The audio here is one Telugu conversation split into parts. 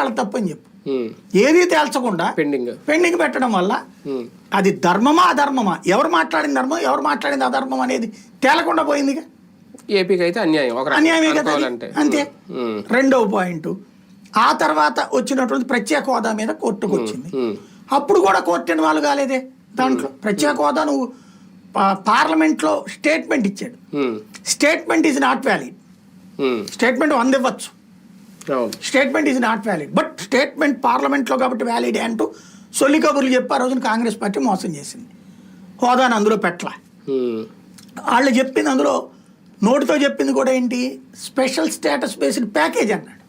వాళ్ళ తప్పని చెప్పు. ఏది తేల్చకుండా పెండింగ్ పెండింగ్ పెట్టడం వల్ల. అది ధర్మమా అధర్మమా? ఎవరు మాట్లాడిన ధర్మం ఎవరు మాట్లాడింది అధర్మం అనేది తేలకుండా పోయిందిగా ఏపీకి అయితే అన్యాయం అన్యాయమే కదా అంతే. రెండవ పాయింట్. ఆ తర్వాత వచ్చినటువంటి ప్రత్యేక హోదా మీద కోర్టుకు వచ్చింది. అప్పుడు కూడా కోర్టు ఇన్వాల్వ్ కాలేదే దాంట్లో. ప్రత్యేక హోదా నువ్వు పార్లమెంట్లో స్టేట్మెంట్ ఇచ్చాడు. Statement is not valid. Statement వంద ఇవ్వచ్చు అవును statement is not valid but statement పార్లమెంట్లో కాబట్టి వ్యాలిడ్ అంటూ సొల్లి కబుర్లు చెప్పి ఆ రోజున కాంగ్రెస్ పార్టీ మోసం చేసింది. హోదాను అందులో పెట్టలా. ఉమ్. వాళ్ళు చెప్పింది అందులో నోటితో చెప్పింది కూడా ఏంటి? స్పెషల్ స్టేటస్ బేస్డ్ ప్యాకేజ్ అన్నాడు.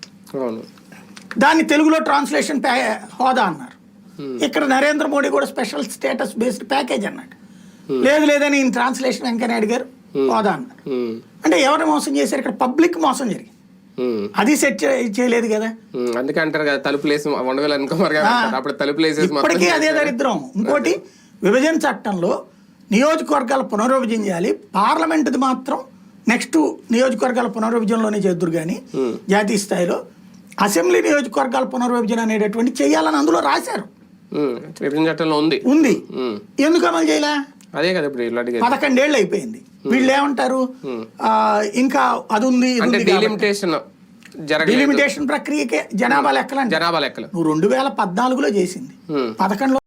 దాన్ని తెలుగులో ట్రాన్స్లేషన్ హోదా అన్నారు. ఇక్కడ నరేంద్ర మోడీ కూడా స్పెషల్ స్టేటస్ బేస్డ్ ప్యాకేజ్ అన్నాడు. లేదు లేదని ఈయన ట్రాన్స్లేషన్ వెంకయ్యనాయుడు గారు హోదా అన్నారు. అంటే ఎవరు మోసం చేశారు? ఇక్కడ పబ్లిక్ మోసం జరిగింది. అది సెట్ చేయలేదు కదా. అందుకే అంటారు కదా తలుపులు వేసి వండవేలు అనుకోమారు కదా. అప్పుడు తలుపులు వేసేసి ఇప్పటికీ అదే దరిద్రం. ఇంకోటి విభజన చట్టంలో నియోజకవర్గాల పునర్విభజన చేయాలి పార్లమెంటుది మాత్రం నెక్స్ట్ నియోజకవర్గాల పునర్విభజనలోనే చేద్దరు కానీ జాతీయ స్థాయిలో అసెంబ్లీ నియోజకవర్గాల పునర్విభజన అనేటటువంటి చేయాలని అందులో రాశారు. ఉమ్. విభజన చట్టంలో ఉంది. ఉంది. ఎందుకు అమలు చేయలే? అదే కదా ఇప్పుడు అడిగేది పదకొండేళ్ళు అయిపోయింది. వీళ్ళు ఏమంటారు ఇంకా అది ఉంది. డీలిమిటేషన్ ప్రక్రియకే జనాభా లెక్కలంటే జనాభా లెక్కలు. నువ్వు రెండు వేల పద్నాలుగులో చేసింది. ఉమ్. పదకొండులో